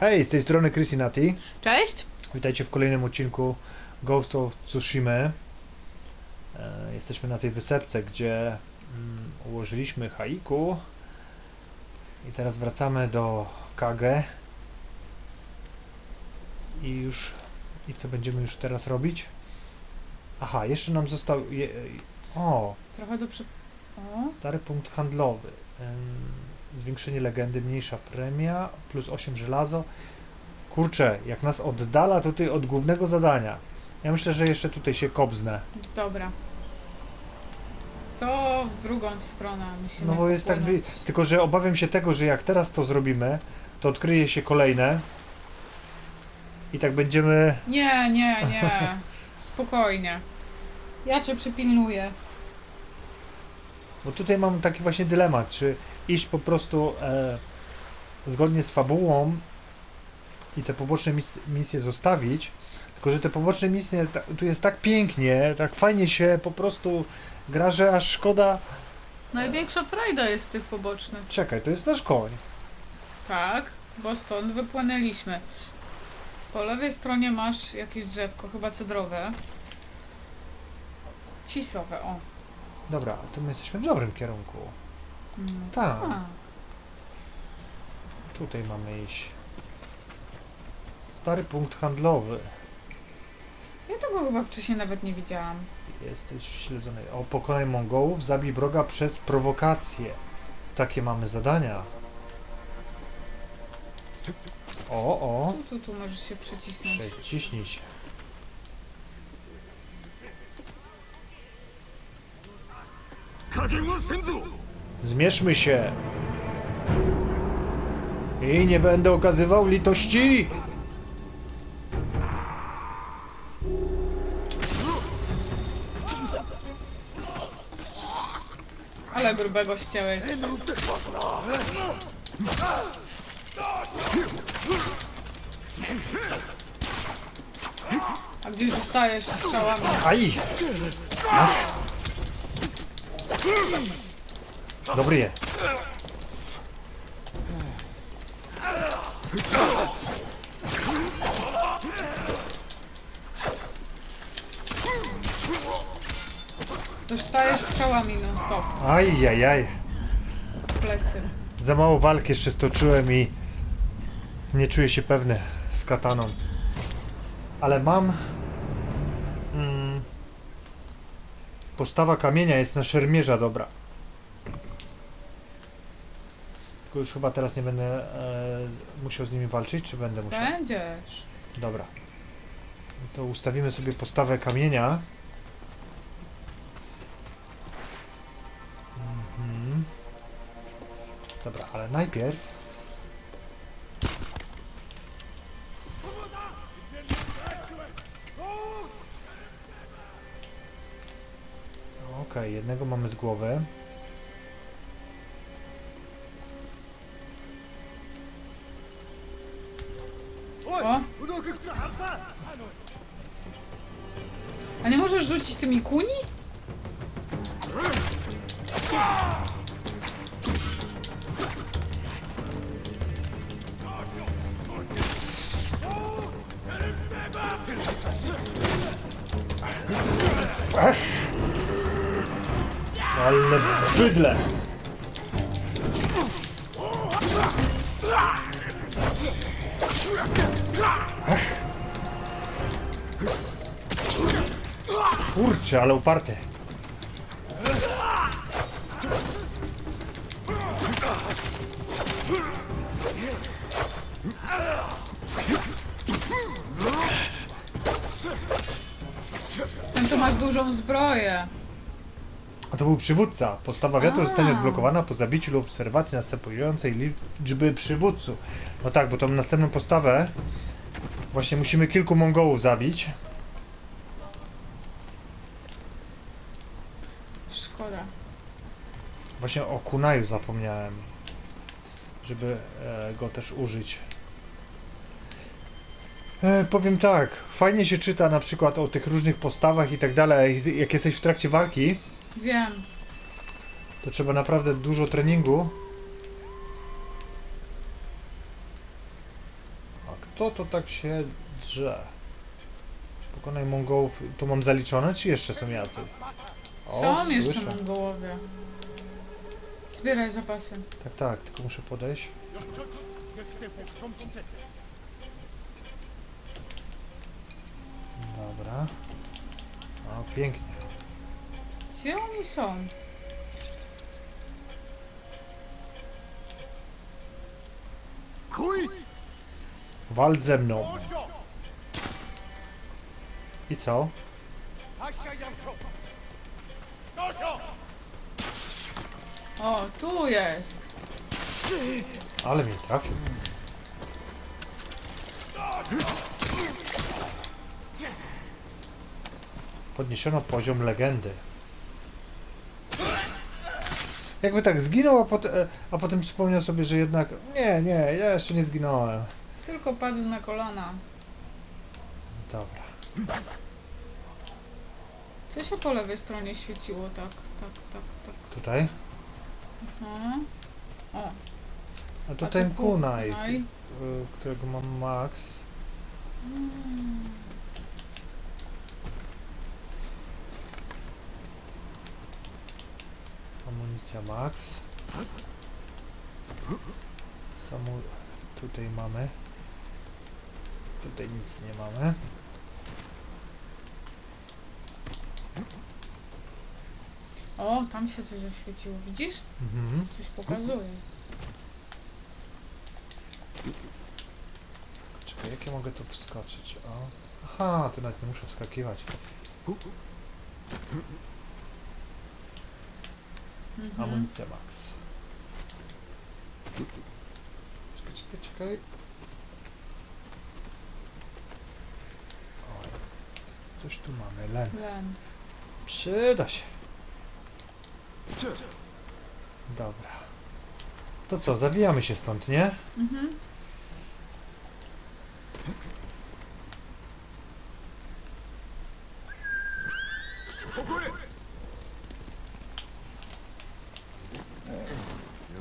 Hej, z tej strony Chrisinati. Cześć! Witajcie w kolejnym odcinku Ghost of Tsushima. E, jesteśmy na tej wysepce, gdzie mm, ułożyliśmy haiku. I teraz wracamy do Kage. I już... I co będziemy już teraz robić? Aha, jeszcze nam został... Je, o, Trochę do prze... O, Stary punkt handlowy. Ym, Zwiększenie legendy, mniejsza premia, plus 8 żelazo. Kurczę, jak nas oddala tutaj od głównego zadania. Ja myślę, że jeszcze tutaj się kobznę. dobra. To w drugą stronę musimy No bo jest tak popłynąć. bli- Tylko, że obawiam się tego, że jak teraz to zrobimy, to odkryje się kolejne. I tak będziemy. Nie, nie, nie. Spokojnie. Ja cię przypilnuję. Bo tutaj mam taki właśnie dylemat, czy iść po prostu e, zgodnie z fabułą i te poboczne mis misje zostawić. Tylko, że te poboczne misje tu jest tak pięknie, tak fajnie się po prostu gra, że aż szkoda. Największa frajda jest z tych pobocznych. Czekaj, to jest nasz koń. Tak, bo stąd wypłynęliśmy. Po lewej stronie masz jakieś drzewko, chyba cedrowe. Cisowe, o. Dobra, to my jesteśmy w dobrym kierunku. Tak. a. Tutaj mamy iść. Stary punkt handlowy. Ja tego chyba wcześniej nawet nie widziałam. Jesteś śledzony. O, pokonaj Mongołów, zabij wroga przez prowokację. Takie mamy zadania. O, o. Tu, tu, tu możesz się przycisnąć. Ciśnij się. Zmierzmy się. I nie będę okazywał litości. Ale grubego ścięłeś. A gdzieś dostajesz strzałami. Aj! Dobry je. Dostajesz strzałami non stop Aj, aj, aj. w plecy. Za mało walk jeszcze stoczyłem i nie czuję się pewny z kataną. Ale mam. Mm, postawa kamienia jest na szermierza dobra. Tylko już chyba teraz nie będę e, musiał z nimi walczyć, czy będę musiał? Będziesz. Dobra. To ustawimy sobie postawę kamienia. Mhm. Dobra, ale najpierw. Okej, jednego mamy z głowy. A nie możesz rzucić tymi kuni? Ale bydle! Kurczę, ale uparte. Ten to masz dużą zbroję. A to był przywódca. Postawa wiatru zostanie A. odblokowana po zabiciu lub obserwacji następującej liczby przywódców. No tak, bo tą następną postawę właśnie musimy kilku Mongołów zabić. Szkoda. Właśnie o kunaju zapomniałem, żeby e, go też użyć. E, powiem tak, fajnie się czyta na przykład o tych różnych postawach i tak dalej. Jak jesteś w trakcie walki, Wiem. to trzeba naprawdę dużo treningu. kto to tak się drze? Pokonaj Mongołów. To mam zaliczone, czy jeszcze są jacy? O, Są jeszcze słyszę. Mongołowie. Zbieraj zapasy. Tak, tak, tylko muszę podejść. Dobra. O, pięknie. Gdzie oni są? Wal ze mną. I co? O, tu jest. Ale mnie trafił. Podniesiono poziom legendy. Jakby tak zginął, a, pot e, a potem przypomniał sobie, że jednak nie, nie, ja jeszcze nie zginąłem. Tylko padł na kolana. Dobra. Co się po lewej stronie świeciło? Tak, tak, tak, tak. Tutaj? Aha. O, A a to ten tu kunaj, kunaj. y, którego mam max. Mm. Amunicja max. Samu... Tutaj mamy. Tutaj nic nie mamy. O, tam się coś zaświeciło. Widzisz? Mhm. Coś pokazuje. Czekaj, jak ja mogę tu wskoczyć? O. Aha, tu nawet nie muszę wskakiwać. Mhm. Amunicja max. Czekaj, czekaj, czekaj. O, coś tu mamy, len. Len. Przyda się. Dobra. To co, zawijamy się stąd, nie? Mhm.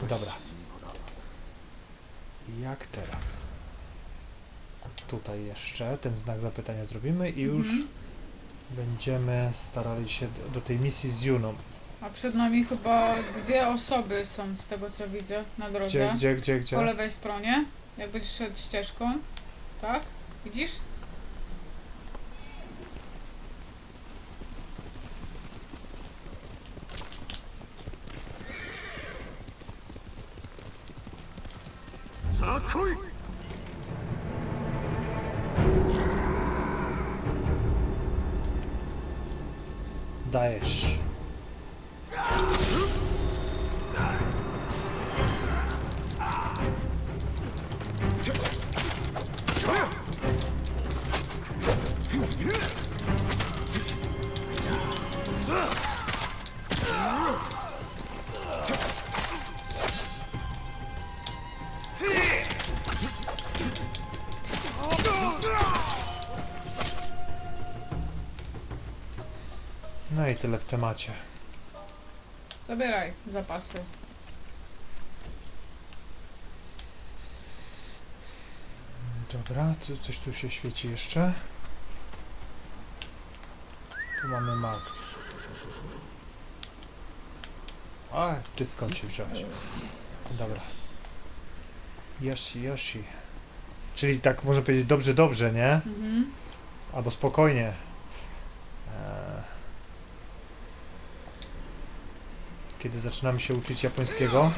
Dobra. Jak teraz? Tutaj jeszcze ten znak zapytania zrobimy i już Mhm. będziemy starali się do- do tej misji z Juną. A przed nami chyba dwie osoby są z tego co widzę na drodze. Gdzie, gdzie, gdzie, Po gdzie? lewej stronie. Jakbyś szedł ścieżką. Tak? Widzisz? I tyle w temacie. Zabieraj zapasy. Dobra, co, coś tu się świeci jeszcze. Tu mamy Max. A, ty skąd się wziąłeś? Dobra. Yoshi, Yoshi. Czyli tak można powiedzieć dobrze, dobrze, nie? Mhm. Albo spokojnie. Kiedy zaczynamy się uczyć japońskiego?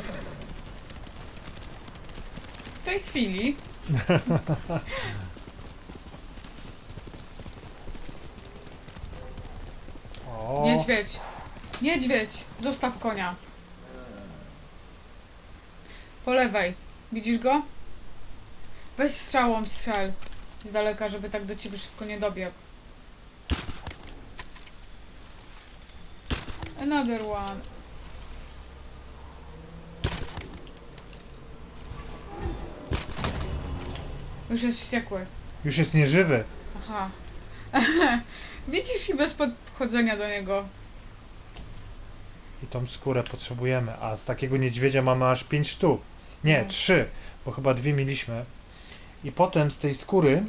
W tej chwili O, niedźwiedź. Niedźwiedź! Zostaw konia. Po lewej. Widzisz go? Weź strzałą strzel. Z daleka, żeby tak do ciebie szybko nie dobiegł. Another one. Już jest wściekły. już jest nieżywy. Aha. Widzisz i bez podchodzenia do niego. I tą skórę potrzebujemy, a z takiego niedźwiedzia mamy aż 5 sztuk. Nie, No. 3, bo chyba dwie mieliśmy. I potem z tej skóry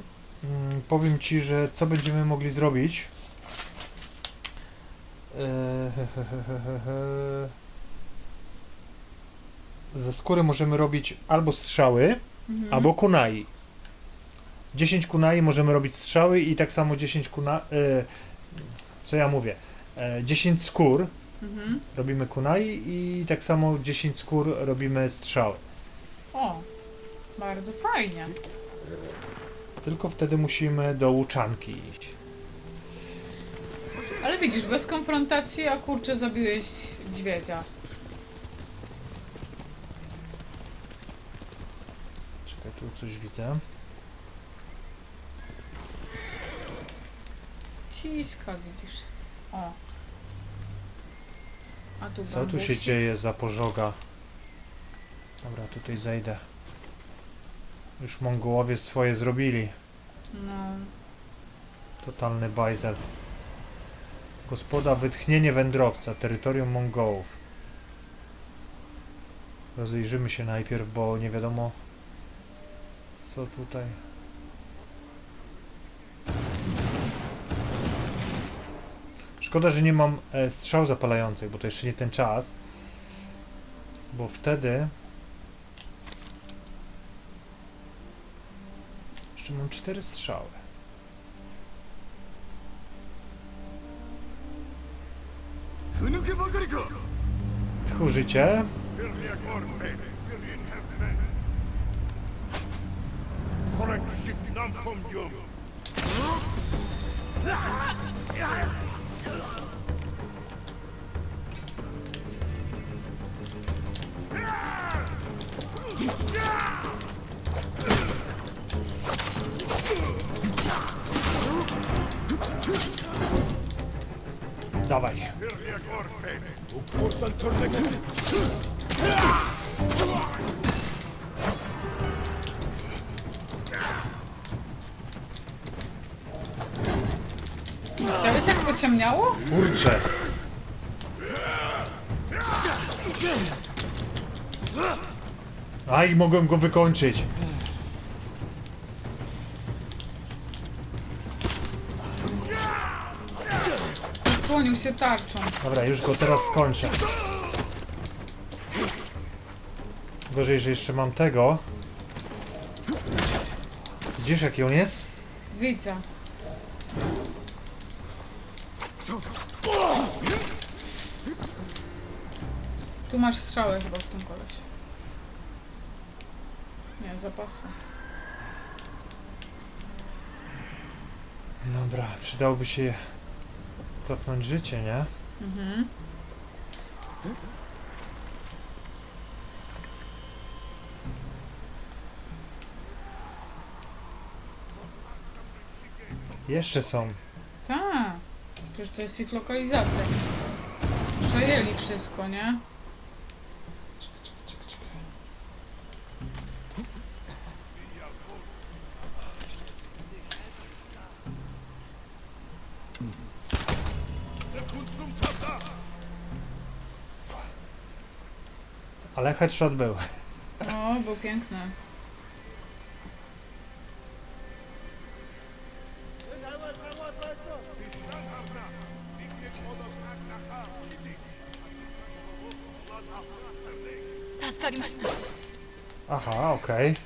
mm, powiem Ci, że co będziemy mogli zrobić. Eee. Ze skóry możemy robić albo strzały, Mhm. albo kunai. 10 kunai możemy robić strzały i tak samo 10 kuna... E, co ja mówię? E, 10 skór Mhm. robimy kunai i tak samo 10 skór robimy strzały. O, bardzo fajnie. Tylko wtedy musimy do łuczanki iść. Ale widzisz, bez konfrontacji, a kurczę, zabiłeś dźwiedzia. Czekaj, tu coś widzę. Widzisz. O. A tu Co tu się dzieje za pożoga? Dobra, tutaj zejdę. Już Mongołowie swoje zrobili. No. Totalny bajzel. Gospoda wytchnienie wędrowca, terytorium Mongołów. Rozejrzymy się najpierw, bo nie wiadomo co tutaj. Szkoda, że nie mam e, strzał zapalających, bo to jeszcze nie ten czas. Bo wtedy... Jeszcze mam cztery strzały. Tchórzycie. Dawaj. Chciałeś jak pociemniało? Kurczę. Aj, mogłem go wykończyć. Zasłonił się tarczą. Dobra, już go teraz skończę. Gorzej, że jeszcze mam tego. Widzisz jaki on jest? Widzę. Tu masz strzały chyba w tym kolesie. Nie, zapasy. Dobra, przydałoby się cofnąć życie, nie? Mhm. Jeszcze są. Tak. Przecież to jest ich lokalizacja. Przejęli wszystko, nie? Ale headshot był. O, był piękny. Aha, okej.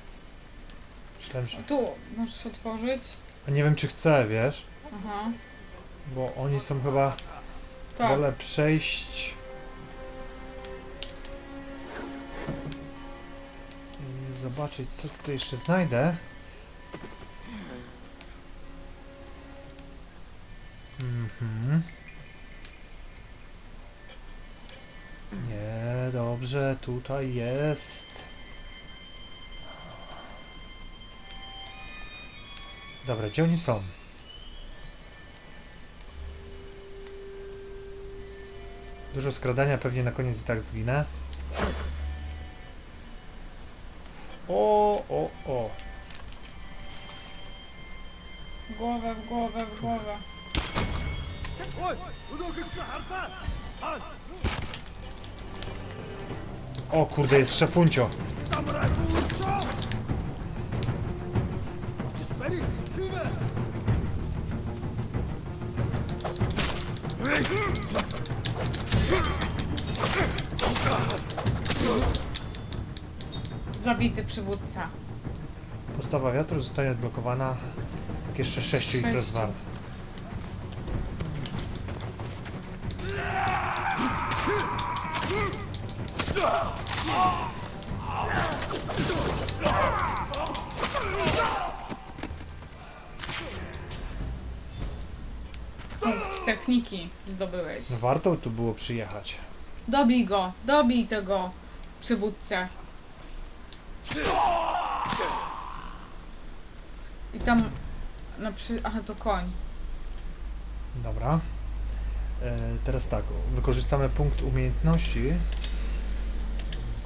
Myślałem, że... Tu możesz otworzyć. A nie wiem czy chcę, wiesz? Aha. Bo oni są chyba... Tak. Wolę przejść... zobaczyć co tutaj jeszcze znajdę. Mhm. Nie, dobrze, tutaj jest. Dobra, gdzie oni są? Dużo skradania, pewnie na koniec i tak zginę. O, o, o. W głowę, w głowę, w głowę. O kurde, jest szefuncio. Zabity przywódca. Postawa wiatru zostanie odblokowana. Jak jeszcze sześciu ich Sześciu. rozwal. Punkt techniki zdobyłeś. No warto tu było przyjechać. Dobij go, dobij tego przywódcę. I tam na przy... Aha, to koń. Dobra. E, teraz tak, wykorzystamy punkt umiejętności,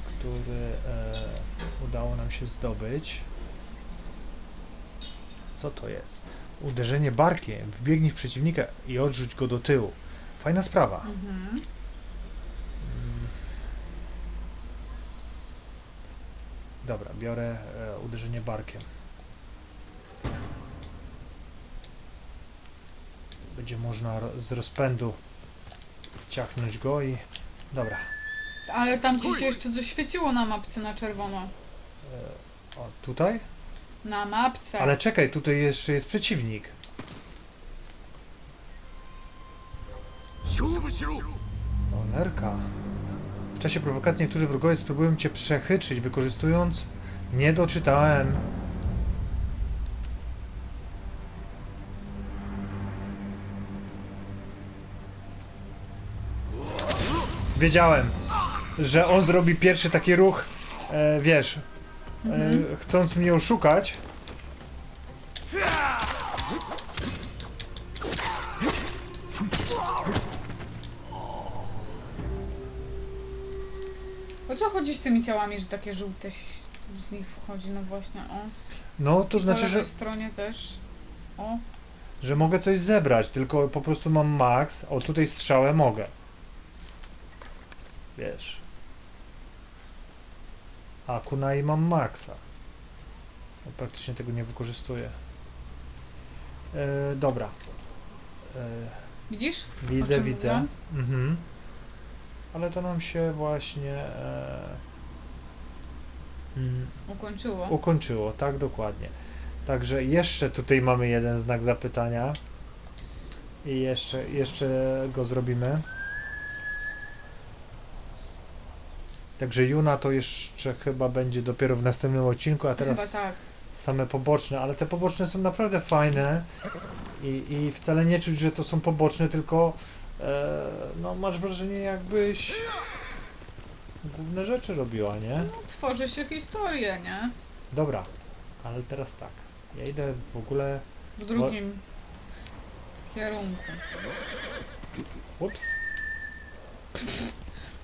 który e, udało nam się zdobyć. Co to jest? Uderzenie barkiem. Wbiegnij w przeciwnika i odrzuć go do tyłu. Fajna sprawa. Mhm. Dobra, biorę e, uderzenie barkiem. Będzie można ro z rozpędu ciachnąć go i... Dobra. Ale tam ci się jeszcze coś świeciło na mapce na czerwono. E, o, tutaj? Na mapce. Ale czekaj, tutaj jeszcze jest przeciwnik. O, nerka. W czasie prowokacji niektórzy wrogowie spróbują cię przechytrzyć, wykorzystując... Nie doczytałem. Wiedziałem, że on zrobi pierwszy taki ruch, e, wiesz, e, chcąc mnie oszukać. Co chodzi z tymi ciałami, że takie żółte z nich wchodzi? No właśnie, o. No, to Po znaczy, że, stronie też. O. że mogę coś zebrać, tylko po prostu mam max. O, tutaj strzałę mogę. Wiesz. A kunai mam maxa. No, praktycznie tego nie wykorzystuję. E, dobra. E, Widzisz? Widzę, widzę. Mhm. Ale to nam się właśnie e, mm, Ukończyło. ukończyło, tak dokładnie. Także jeszcze tutaj mamy jeden znak zapytania. I jeszcze, jeszcze go zrobimy. Także Juna to jeszcze chyba będzie dopiero w następnym odcinku, a teraz Chyba tak. same poboczne, ale te poboczne są naprawdę fajne i, i wcale nie czuć, że to są poboczne, tylko no masz wrażenie jakbyś główne rzeczy robiła, nie? No, tworzy się historię, nie? Dobra, ale teraz tak. Ja idę w ogóle. W drugim kierunku. Ups.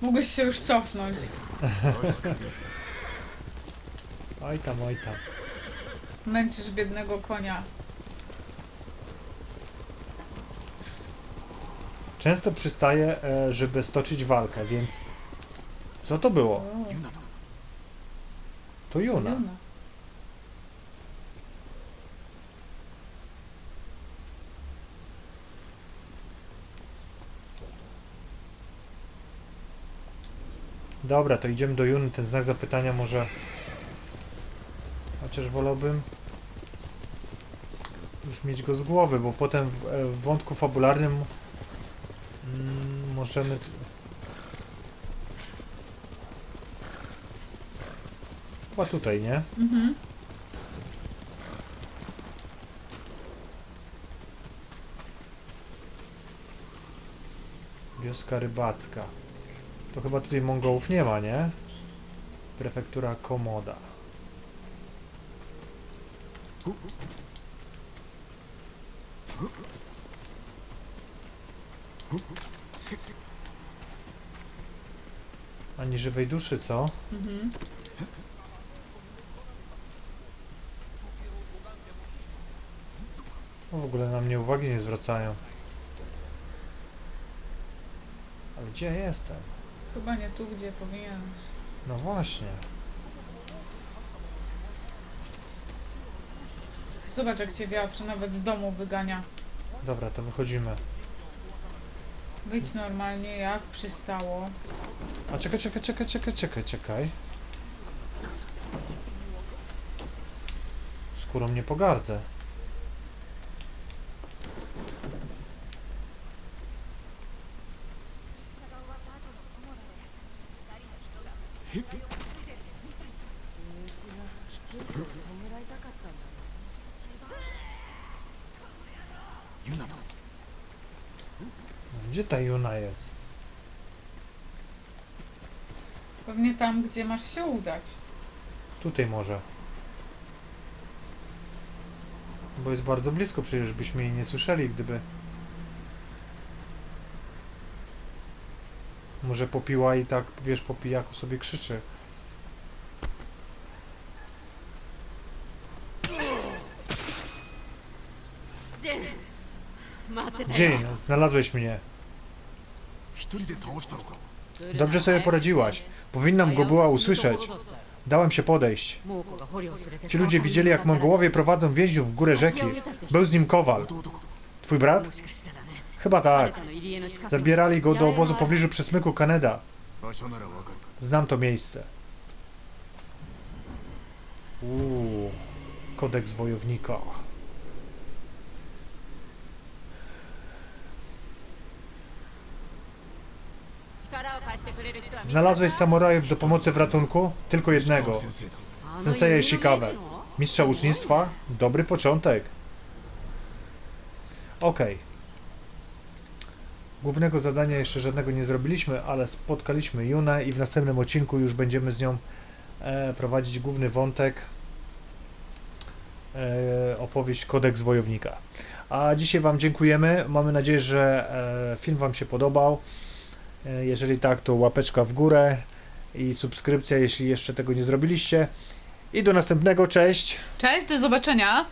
Mógłbyś się już cofnąć. Oj tam, oj tam. Męczysz biednego konia. Często przystaję, e, żeby stoczyć walkę, więc. Co to było? To Juna. Dobra, to idziemy do Juny. Ten znak zapytania może. Chociaż wolałbym. Już mieć go z głowy, bo potem w, e, w wątku fabularnym. Mm, możemy. Chyba tutaj, nie? Mhm. Wioska rybacka. To chyba tutaj Mongołów nie ma, nie? Prefektura Komoda. Ani żywej duszy, co? Mhm. No w ogóle na mnie uwagi nie zwracają. Ale gdzie ja jestem? Chyba nie tu, gdzie powinieneś. No właśnie. Zobacz jak cię wiatr nawet z domu wygania. Dobra, to wychodzimy. Wyjdź normalnie jak przystało. A czekaj, czekaj, czekaj, czekaj, czekaj, czekaj. Skórą nie pogardzę. Gdzie ta Juna jest? Pewnie tam, gdzie masz się udać. Tutaj może. Bo jest bardzo blisko, przecież byśmy jej nie słyszeli, gdyby... Może popiła i tak, wiesz, po pijaku sobie krzyczy. Dzień, znalazłeś mnie. 一人で倒したのか Dobrze sobie poradziłaś. Powinnam go była usłyszeć. Dałem się podejść. Ci ludzie widzieli, jak Mongołowie prowadzą więźniów w górę rzeki. Był z nim kowal. Twój brat? Chyba tak. Zabierali go do obozu w pobliżu przesmyku Kaneda. Znam to miejsce. Uuu, kodeks wojownika. Znalazłeś samurajów do pomocy w ratunku? Tylko jednego. Sensei Ishikawa. Mistrza łucznictwa? Dobry początek. Okej. Okay. Głównego zadania jeszcze żadnego nie zrobiliśmy, ale spotkaliśmy Junę i w następnym odcinku już będziemy z nią e, prowadzić główny wątek e, opowieść Kodeks Wojownika. A dzisiaj Wam dziękujemy. Mamy nadzieję, że e, film Wam się podobał. E, jeżeli tak, to łapeczka w górę i subskrypcja, jeśli jeszcze tego nie zrobiliście. I do następnego, cześć! Cześć, do zobaczenia.